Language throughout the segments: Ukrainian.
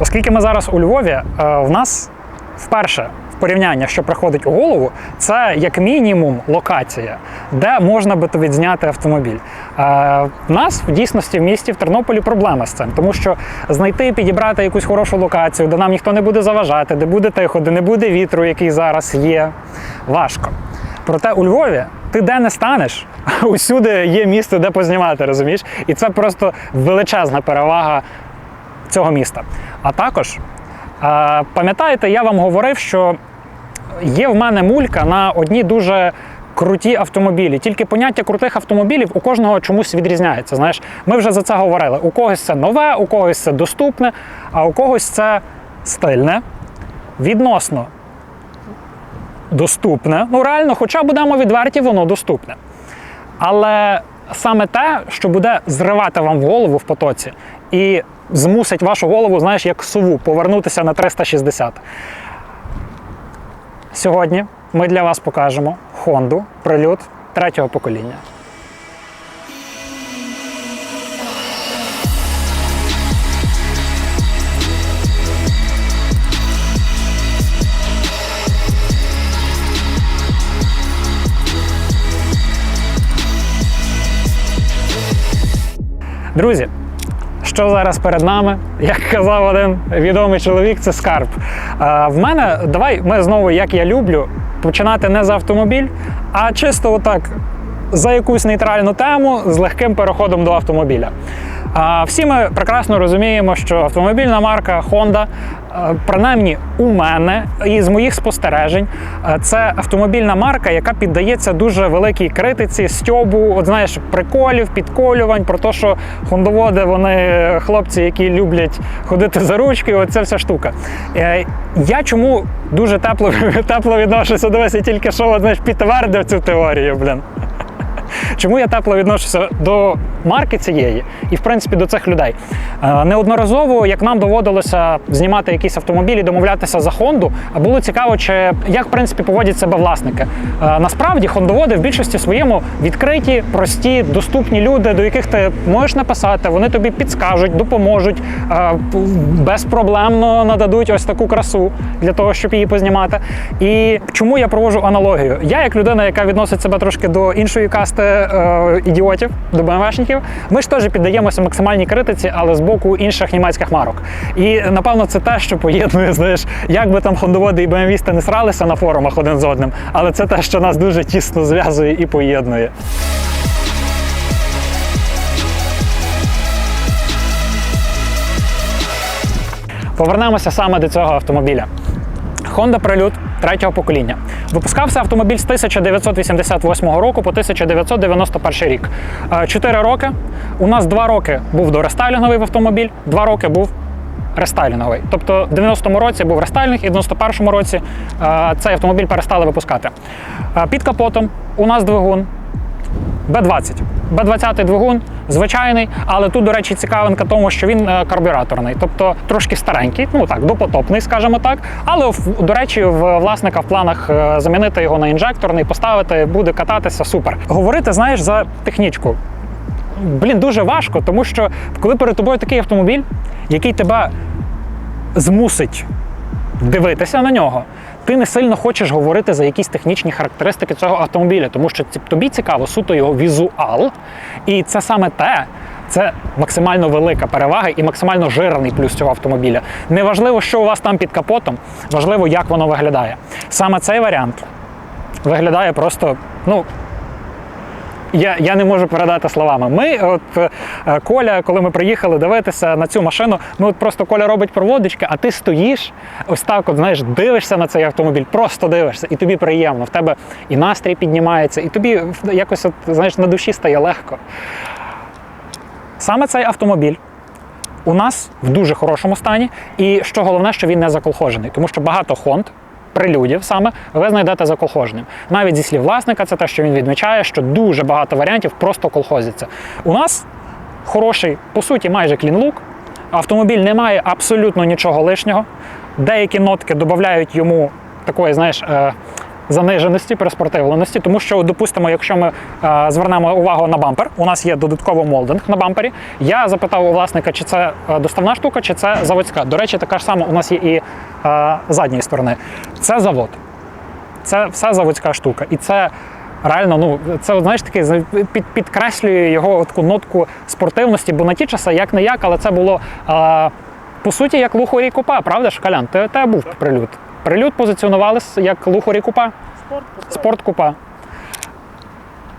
Оскільки ми зараз у Львові, е, в нас вперше порівняння, що приходить у голову, це як мінімум локація, де можна би то відзняти автомобіль. Е, В нас в дійсності в місті в Тернополі проблема з цим, тому що знайти, підібрати якусь хорошу локацію, де нам ніхто не буде заважати, де буде тихо, де не буде вітру, який зараз є, важко. Проте у Львові ти де не станеш, усюди є місце, де познімати, розумієш? І це просто величезна перевага цього міста. А також, е, пам'ятаєте, я вам говорив, що є в мене мулька на одні дуже круті автомобілі. Тільки поняття крутих автомобілів у кожного чомусь відрізняється. Знаєш, ми вже за це говорили. У когось це нове, у когось це доступне, а у когось це стильне, відносно доступне. Ну, реально, хоча будемо відверті, воно доступне. Але саме те, що буде зривати вам в голову в потоці і змусить вашу голову, знаєш, як сову, повернутися на 360. Сьогодні ми для вас покажемо Honda прильот третього покоління. Друзі, що зараз перед нами? Як казав один відомий чоловік, це скарб. А, в мене давай ми знову, як я люблю, починати не за автомобіль, а чисто отак за якусь нейтральну тему з легким переходом до автомобіля. Всі ми прекрасно розуміємо, що автомобільна марка Honda, е, принаймні у мене і з моїх спостережень, е, це автомобільна марка, яка піддається дуже великій критиці, стьобу, от знаєш, приколів, підколювань про те, що хондоводи вони е, хлопці, які люблять ходити за ручки, оця вся штука. Я чому дуже тепло, тепло відношуся до вас і тільки що знаєш, підтвердив цю теорію, блін. Чому я тепло відношуся до марки цієї і, в принципі, до цих людей? Е, Неодноразово, як нам доводилося знімати якісь автомобілі, домовлятися за Хонду, було цікаво, чи як в принципі поводять себе власники. Е, Насправді хондоводи в більшості своєму відкриті, прості, доступні люди, до яких ти можеш написати, вони тобі підскажуть, допоможуть, е, безпроблемно нададуть ось таку красу для того, щоб її познімати. І чому я проводжу аналогію? Я, як людина, яка відносить себе трошки до іншої касти е, ідіотів, до БМВшників, ми ж теж піддаємося максимальній критиці, але з боку інших німецьких марок. І напевно це те, що поєднує, знаєш, як би там хондоводи і БМВісти не сралися на форумах один з одним, але це те, що нас дуже тісно зв'язує і поєднує. Повернемося саме до цього автомобіля. Honda Prelude третього покоління. Випускався автомобіль з 1988 року по 1991 рік. Е, Чотири роки. У нас два роки був дорестайлінговий автомобіль, два роки був рестайлінговий. Тобто в 90-му році був рестайлінг, і в 91-му році е, цей автомобіль перестали випускати. Е, Під капотом у нас двигун Б-20. Б-20 двигун звичайний, але тут, до речі, цікавинка тому, що він е, карбюраторний, тобто трошки старенький, ну так, допотопний, скажімо так. Але, до речі, в власника в планах е, замінити його на інжекторний, поставити, буде кататися супер. Говорити, знаєш, за технічку. Блін, дуже важко, тому що коли перед тобою такий автомобіль, який тебе змусить дивитися на нього, ти не сильно хочеш говорити за якісь технічні характеристики цього автомобіля, тому що тобі цікаво суто його візуал, і це саме те. Це максимально велика перевага і максимально жирний плюс цього автомобіля. Неважливо, що у вас там під капотом, важливо, як воно виглядає. Саме цей варіант виглядає просто, ну, я, я не можу передати словами. Ми, от е, Коля, коли ми приїхали дивитися на цю машину, ну от просто Коля робить проводочки, а ти стоїш, ось так, от знаєш, дивишся на цей автомобіль, просто дивишся, і тобі приємно. В тебе і настрій піднімається, і тобі якось от, знаєш, на душі стає легко. Саме цей автомобіль у нас в дуже хорошому стані, і що головне, що він не заколхожений, тому що багато Хонд. Прелюдів саме ви знайдете за колхожним. Навіть зі слів власника, це те, що він відмічає, що дуже багато варіантів просто колхозяться. У нас хороший, по суті, майже клін-лук. Автомобіль не має абсолютно нічого лишнього. Деякі нотки додають йому такої, знаєш, е, заниженості, переспортивленості, тому що, допустимо, якщо ми е, звернемо увагу на бампер, у нас є додатково молдинг на бампері. Я запитав у власника, чи це е, доставна штука, чи це заводська. До речі, така ж сама у нас є і е, задньої сторони. Це завод. Це все заводська штука. І це реально, ну, це знаєш таке під, підкреслює його таку нотку спортивності, бо на ті часи як не як, але це було е, по суті як лухорі купа, правда ж, Калян? Ти, тебе був прилюд. Прилюд позиціонувалися як лухорі купа. Спорт купа.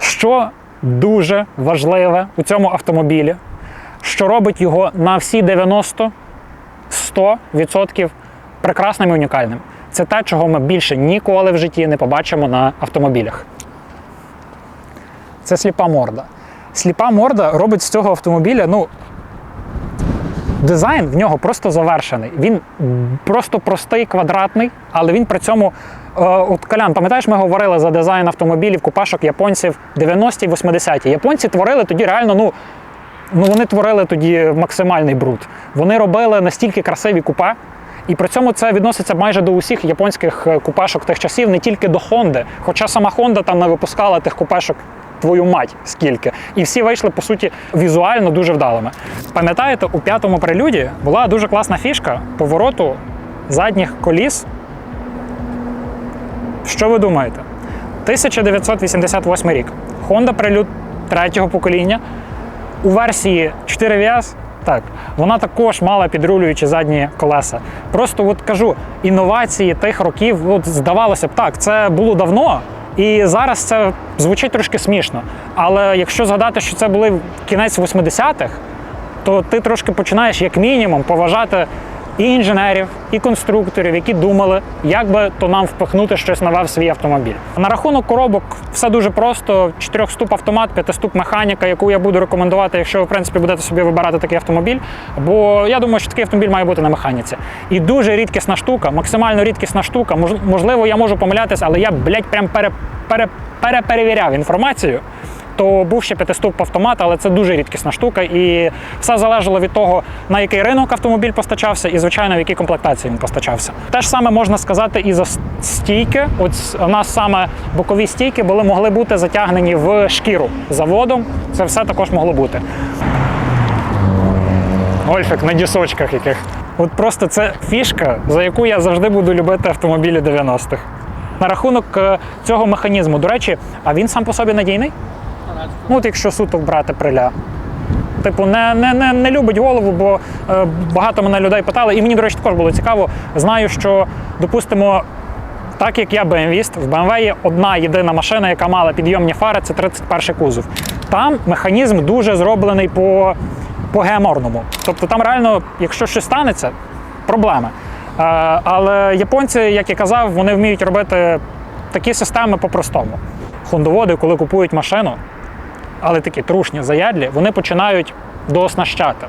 Що дуже важливе у цьому автомобілі, що робить його на всі 90 100% прекрасним і унікальним. Це те, чого ми більше ніколи в житті не побачимо на автомобілях. Це сліпа морда. Сліпа морда робить з цього автомобіля, ну. Дизайн в нього просто завершений. Він просто простий, квадратний, але він при цьому. Е, от Колян, пам'ятаєш, ми говорили за дизайн автомобілів, купашок японців 90-ті, 80-ті. Японці творили тоді реально, ну, ну вони творили тоді максимальний бруд. Вони робили настільки красиві купе, і при цьому це відноситься майже до усіх японських е, купешок тих часів, не тільки до Хонди. Хоча сама Honda там не випускала тих купешок твою мать скільки. І всі вийшли, по суті, візуально дуже вдалими. Пам'ятаєте, у п'ятому прелюді була дуже класна фішка повороту задніх коліс. Що ви думаєте? 1988 рік. Honda Prelude третього покоління у версії 4 VS, так, вона також мала підрулюючі задні колеса. Просто от кажу, інновації тих років, от здавалося б, так, це було давно, і зараз це звучить трошки смішно. Але якщо згадати, що це були кінець 80-х, то ти трошки починаєш як мінімум поважати і інженерів, і конструкторів, які думали, як би то нам впихнути щось нове в свій автомобіль. На рахунок коробок все дуже просто: чотирьохступ автомат, п'ятиступ механіка, яку я буду рекомендувати, якщо ви в принципі будете собі вибирати такий автомобіль. Бо я думаю, що такий автомобіль має бути на механіці. І дуже рідкісна штука, максимально рідкісна штука. Мож- Можливо, я можу помилятися, але я, блядь, прям пере, пере, переперевіряв інформацію то був ще п'ятиступ автомат, але це дуже рідкісна штука, і все залежало від того, на який ринок автомобіль постачався, і звичайно в якій комплектації він постачався. Те ж саме можна сказати і за стійки. От у нас саме бокові стійки були могли бути затягнені в шкіру заводом. Це все також могло бути. Гольфик на дісочках яких. От просто це фішка, за яку я завжди буду любити автомобілі 90-х. На рахунок е, цього механізму, до речі, а він сам по собі надійний? Ну, от якщо суто брати приля. Типу, не, не, не, не любить голову, бо е, багато мене людей питали, і мені, до речі, також було цікаво. Знаю, що, допустимо, так як я BMW, в BMW є одна єдина машина, яка мала підйомні фари, це 31 кузов. Там механізм дуже зроблений по, по геоморному. Тобто там реально, якщо щось станеться, проблеми. Е, але японці, як я казав, вони вміють робити такі системи по-простому. Хондоводи, коли купують машину, але такі трушні заядлі, вони починають дооснащати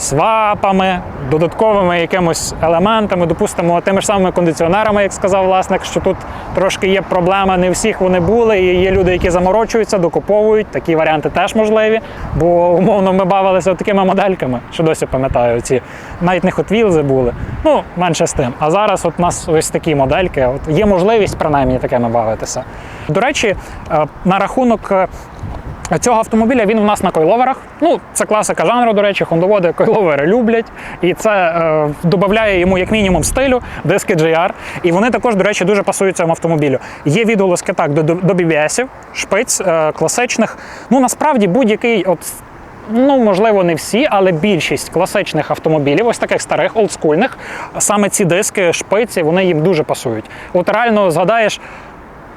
свапами, додатковими якимось елементами, допустимо, тими ж самими кондиціонерами, як сказав власник, що тут трошки є проблема, не всіх вони були. І є люди, які заморочуються, докуповують. Такі варіанти теж можливі. Бо умовно ми бавилися такими модельками, що досі пам'ятаю, ці навіть не Wheels були. Ну, менше з тим. А зараз от у нас ось такі модельки. От є можливість принаймні такими бавитися. До речі, е, на рахунок. Цього автомобіля він у нас на койловерах. Ну, це класика жанру, до речі, хондоводи койловери люблять, і це е, додає йому як мінімум стилю, диски GR. І вони також, до речі, дуже пасують цьому автомобілю. Є відголоски так до, до, BBS-ів, шпиць е, класичних. Ну насправді будь-який, от ну можливо, не всі, але більшість класичних автомобілів, ось таких старих, олдскульних, саме ці диски, шпиці, вони їм дуже пасують. От реально згадаєш.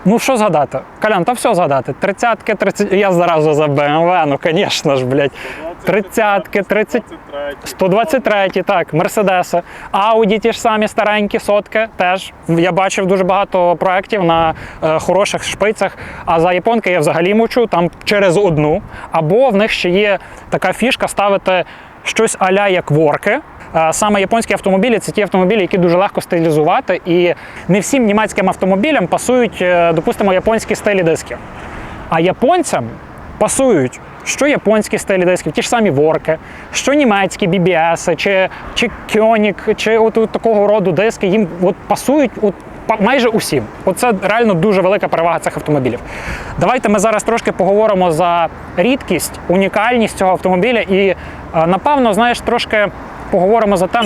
Ну, що згадати? Колян, та все згадати. Тридцятки, 30... Я зараз за BMW, ну, звісно ж, блядь. Тридцятки, 30... 123, так, Мерседеси. Ауді ті ж самі старенькі, сотки теж. Я бачив дуже багато проєктів на е, хороших шпицях. А за японки я взагалі мучу, там через одну. Або в них ще є така фішка ставити щось аля як ворки. Е, Саме японські автомобілі це ті автомобілі, які дуже легко стилізувати, і не всім німецьким автомобілям пасують, е, допустимо, японські стилі дисків. А японцям пасують що японські стилі дисків, ті ж самі ворки, що німецькі BBS, чи, чи Кьонік, чи от, от такого роду диски, їм от пасують от майже усім. Оце реально дуже велика перевага цих автомобілів. Давайте ми зараз трошки поговоримо за рідкість, унікальність цього автомобіля і, е, напевно, знаєш, трошки поговоримо за те,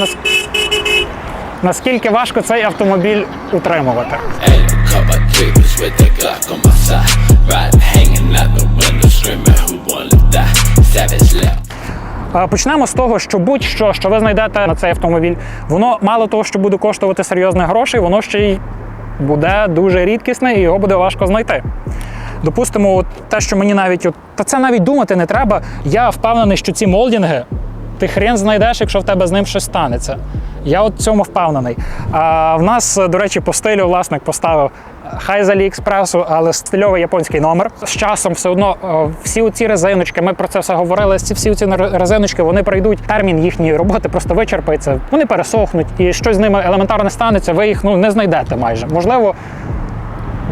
наскільки важко цей автомобіль утримувати. Почнемо з того, що будь-що, що ви знайдете на цей автомобіль, воно мало того, що буде коштувати серйозних грошей, воно ще й буде дуже рідкісне і його буде важко знайти. Допустимо, от те, що мені навіть от, та це навіть думати не треба. Я впевнений, що ці молдінги ти хрен знайдеш, якщо в тебе з ним щось станеться. Я от в цьому впевнений. А в нас, до речі, по стилю власник поставив хай з Аліекспресу, але стильовий японський номер. З часом все одно е, всі ці резиночки, ми про це все говорили. Ці всі ці резиночки вони пройдуть. Термін їхньої роботи просто вичерпається. Вони пересохнуть, і щось з ними елементарно станеться. Ви їх ну не знайдете майже. Можливо,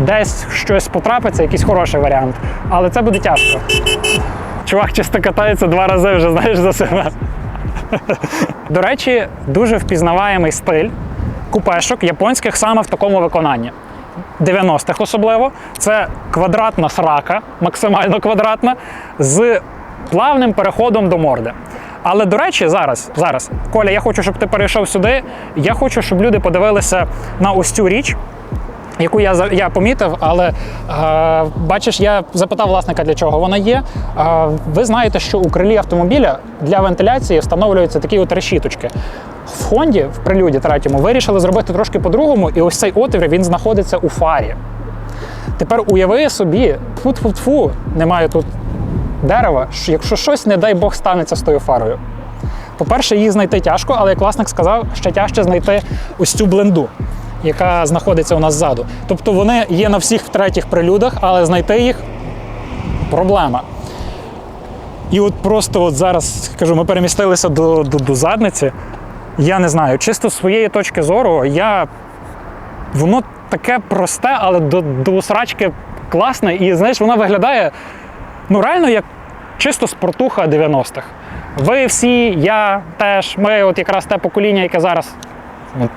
десь щось потрапиться, якийсь хороший варіант, але це буде тяжко. Чувак чисто катається два рази вже, знаєш, за себе. До речі, дуже впізнаваємий стиль купешок японських саме в такому виконанні. 90-х особливо. Це квадратна срака, максимально квадратна, з плавним переходом до морди. Але до речі, зараз, зараз, Коля, я хочу, щоб ти перейшов сюди. Я хочу, щоб люди подивилися на ось цю річ, яку я, я помітив, але е, бачиш, я запитав власника, для чого вона є. Е, ви знаєте, що у крилі автомобіля для вентиляції встановлюються такі от решіточки. В Хонді, в прелюді третьому, вирішили зробити трошки по-другому, і ось цей отвір він знаходиться у фарі. Тепер уяви собі, тфу-тфу-тфу, немає тут дерева, що якщо щось, не дай Бог, станеться з тою фарою. По-перше, її знайти тяжко, але як власник сказав, ще тяжче знайти ось цю бленду, яка знаходиться у нас ззаду. Тобто вони є на всіх третіх прилюдах, але знайти їх проблема. І от просто от зараз кажу, ми перемістилися до, до, до задниці. Я не знаю, чисто з своєї точки зору, я воно таке просте, але до, до срачки класне. І знаєш, вона виглядає ну реально як чисто спортуха 90-х. Ви всі, я теж, ми от якраз те покоління, яке зараз, от,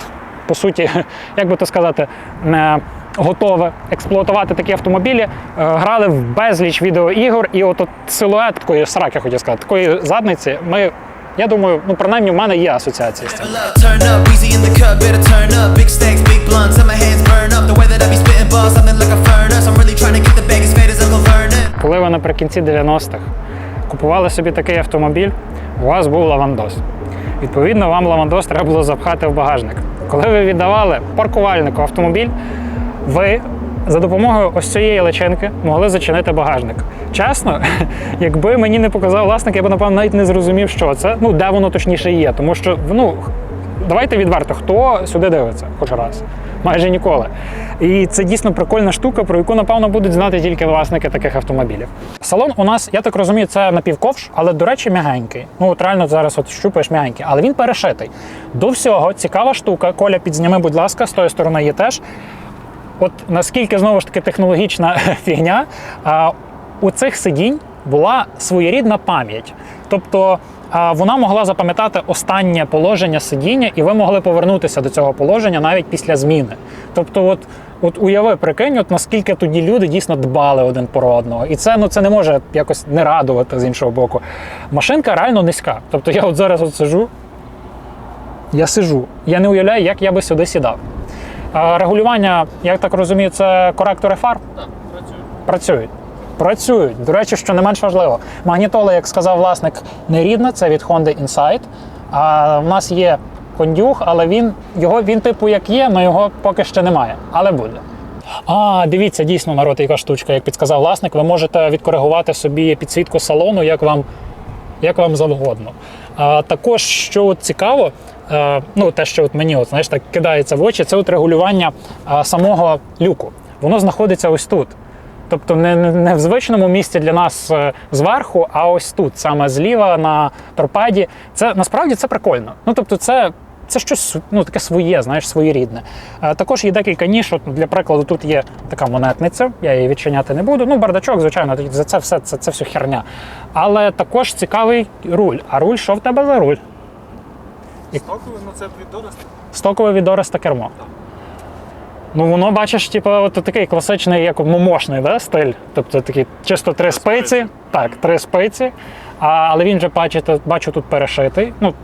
по суті, як би то сказати, не готове експлуатувати такі автомобілі, е, грали в безліч відеоігор, і от, от силует такої сраки, хотів сказати, такої задниці, ми. Я думаю, ну принаймні в мене є асоціації з цим. Коли ви наприкінці 90-х купували собі такий автомобіль, у вас був лавандос. Відповідно, вам лавандос треба було запхати в багажник. Коли ви віддавали паркувальнику автомобіль, ви за допомогою ось цієї личинки могли зачинити багажник. Чесно, якби мені не показав власник, я б напевно навіть не зрозумів, що це, ну де воно точніше є. Тому що ну давайте відверто, хто сюди дивиться хоч раз. Майже ніколи. І це дійсно прикольна штука, про яку, напевно, будуть знати тільки власники таких автомобілів. Салон у нас, я так розумію, це напівковш, але, до речі, м'ягенький. Ну, от реально зараз от щупаєш м'ягенький, але він перешитий. До всього, цікава штука. Коля, підзніми, будь ласка, з тої сторони є теж. От наскільки знову ж таки технологічна фігня, у цих сидінь була своєрідна пам'ять. Тобто вона могла запам'ятати останнє положення сидіння, і ви могли повернутися до цього положення навіть після зміни. Тобто, от, от уяви, прикинь, от наскільки тоді люди дійсно дбали один про одного. І це, ну, це не може якось не радувати з іншого боку. Машинка реально низька. Тобто я от зараз от сижу, я сижу. Я не уявляю, як я би сюди сідав. Регулювання, я так розумію, це коректори фар? Так, працюють. Працюють. Працюють. До речі, що не менш важливо. Магнітола, як сказав власник, не рідна, це від Honda Insight. А в нас є кондюх, але він його він типу як є, але його поки ще немає. Але буде. А, дивіться, дійсно, народ, яка штучка, як підказав власник, ви можете відкоригувати собі підсвітку салону, як вам як вам завгодно. А, також, що цікаво, е, ну те, що от мені от, знаєш, так кидається в очі, це от регулювання а, самого люку. Воно знаходиться ось тут. Тобто не, не- в звичному місці для нас е, зверху, а ось тут, саме зліва на торпеді. Це насправді це прикольно. Ну тобто, це. Це щось ну, таке своє, знаєш, своєрідне. Е, також є декілька ніж. От, для прикладу, тут є така монетниця, я її відчиняти не буду. Ну, бардачок, звичайно, за це все це, це все херня. Але також цікавий руль. А руль, що в тебе за руль? Стоковий, ну це від Дореста. Стокове від Ореста кермо. Ну воно бачиш, типу, от такий класичний, як момошний да, стиль. Тобто такі чисто три спиці. Так, три спиці. А, але він же бачите, бачу тут перешитий. Ну,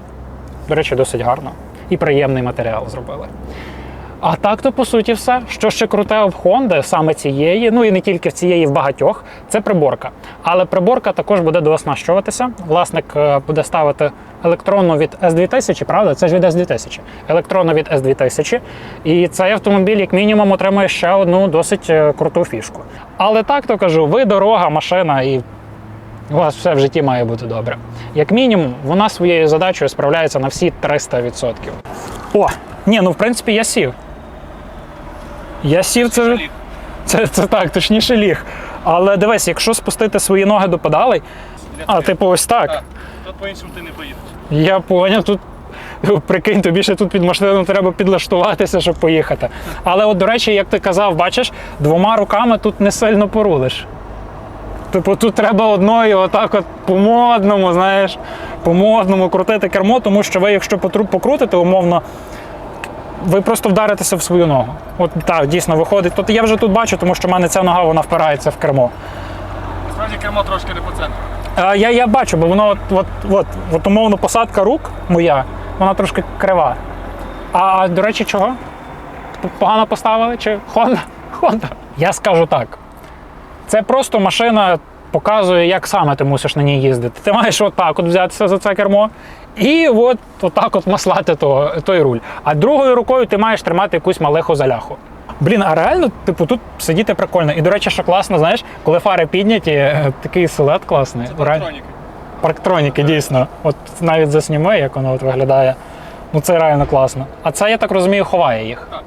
до речі, досить гарно. І приємний матеріал зробили. А так то по суті все. Що ще круте в Honda, саме цієї, ну і не тільки в цієї, в багатьох, це приборка. Але приборка також буде дооснащуватися. Власник е, буде ставити електронну від S2000, правда? Це ж від S2000. Електронну від S2000. І цей автомобіль, як мінімум, отримує ще одну досить е, круту фішку. Але так то кажу, ви дорога, машина і у вас все в житті має бути добре. Як мінімум, вона своєю задачею справляється на всі 300%. О, ні, ну в принципі я сів. Я сів це. Це, це так, точніше ліг. Але дивись, якщо спустити свої ноги до педалей, а типу ось так. Тут по-іншому ти не поїдеш. Я поняв, тут прикинь, тобі ще тут під машину треба підлаштуватися, щоб поїхати. Але от, до речі, як ти казав, бачиш, двома руками тут не сильно порулиш. Типу, тут треба одною отак от по-модному, знаєш, по-модному крутити кермо, тому що ви, якщо покрутите умовно, ви просто вдаритеся в свою ногу. От так, дійсно виходить. Тут я вже тут бачу, тому що в мене ця нога вона впирається в кермо. Насправді кермо трошки не по центру. Я, я бачу, бо воно от, от, от, от умовно посадка рук моя, вона трошки крива. А до речі, чого? Погано поставили? Чи Honda? Honda. Я скажу так. Це просто машина показує, як саме ти мусиш на ній їздити. Ти маєш отак от взятися за це кермо і от отак от маслати того, той руль. А другою рукою ти маєш тримати якусь малеху заляху. Блін, а реально, типу, тут сидіти прикольно. І, до речі, що класно, знаєш, коли фари підняті, е, такий силует класний. Реаль- Електроніки. Парктроніки, дійсно. От навіть засніми, як воно от виглядає. Ну це реально класно. А це, я так розумію, ховає їх. Так.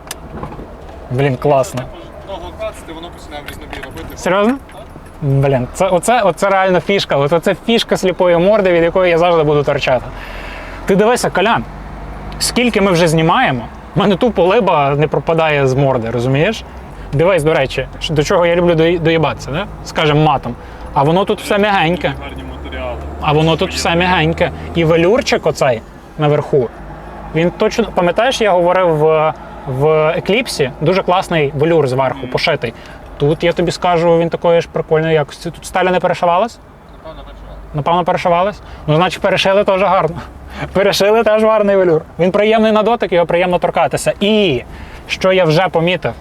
Блін, класно. Ногу клацати, воно починає в різнобій робити. Серйозно? Блін, це, оце, оце реально фішка. Оце фішка сліпої морди, від якої я завжди буду торчати. Ти дивися, Колян, скільки ми вже знімаємо, в мене тупо либа не пропадає з морди, розумієш? Дивись, до речі, до чого я люблю дої- доїбатися, да? скажем, матом. А воно тут все м'ягеньке. А воно тут все м'ягеньке. І велюрчик оцей наверху. Він точно, пам'ятаєш, я говорив в, в екліпсі, дуже класний велюр зверху, пошитий. Тут я тобі скажу, він такої ж прикольної якості. Тут сталя не перешивалась? Напевно, першого. Напевно, перешивалась. Ну, значить, перешили теж гарно. Перешили теж гарний велюр. Він приємний на дотик, його приємно торкатися. І що я вже помітив,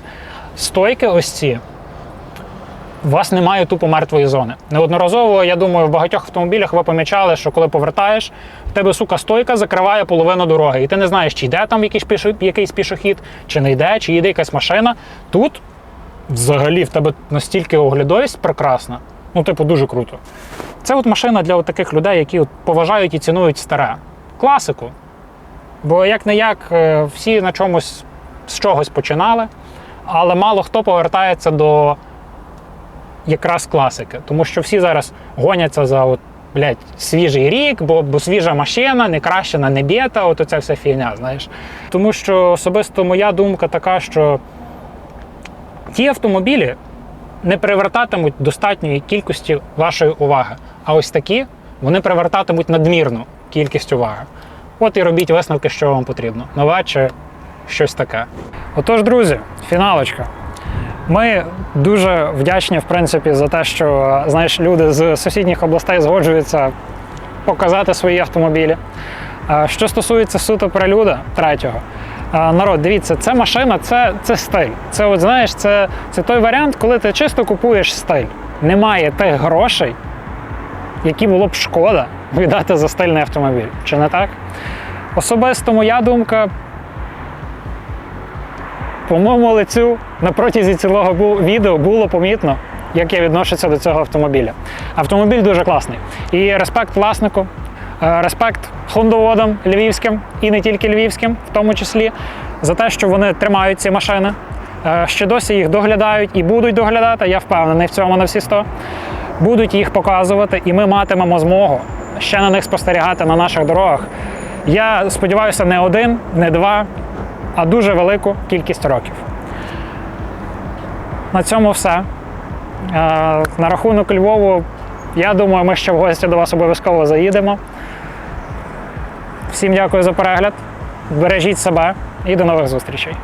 стойки ось ці. У вас немає тупо мертвої зони. Неодноразово, я думаю, в багатьох автомобілях ви помічали, що коли повертаєш, в тебе сука стойка закриває половину дороги. І ти не знаєш, чи йде там якийсь, пішохід, чи не йде, чи їде якась машина. Тут взагалі в тебе настільки оглядовість прекрасна. Ну, типу, дуже круто. Це от машина для от таких людей, які от поважають і цінують старе. Класику. Бо як не як, всі на чомусь з чогось починали, але мало хто повертається до якраз класики. Тому що всі зараз гоняться за от, блядь, свіжий рік, бо, бо свіжа машина, не кращена, не бєта, от оця вся фігня, знаєш. Тому що особисто моя думка така, що ті автомобілі не привертатимуть достатньої кількості вашої уваги. А ось такі вони привертатимуть надмірну кількість уваги. От і робіть висновки, що вам потрібно. Нове чи щось таке. Отож, друзі, фіналочка. Ми дуже вдячні, в принципі, за те, що знаєш, люди з сусідніх областей згоджуються показати свої автомобілі. Що стосується суто прелюда третього, народ, дивіться, це машина, це, це стиль. Це, от знаєш, це, це той варіант, коли ти чисто купуєш стиль. Немає тих грошей, які було б шкода віддати за стильний автомобіль. Чи не так? Особисто моя думка. По моєму лицю на протязі цілого відео було помітно, як я відношуся до цього автомобіля. Автомобіль дуже класний. І респект власнику, е, респект хондоводам львівським і не тільки львівським, в тому числі, за те, що вони тримають ці машини. Е, Ще досі їх доглядають і будуть доглядати, я впевнений в цьому на всі 100. Будуть їх показувати, і ми матимемо змогу ще на них спостерігати на наших дорогах. Я сподіваюся, не один, не два, а дуже велику кількість років. На цьому все. Е, На рахунок Львову, я думаю, ми ще в гості до вас обов'язково заїдемо. Всім дякую за перегляд. Бережіть себе і до нових зустрічей.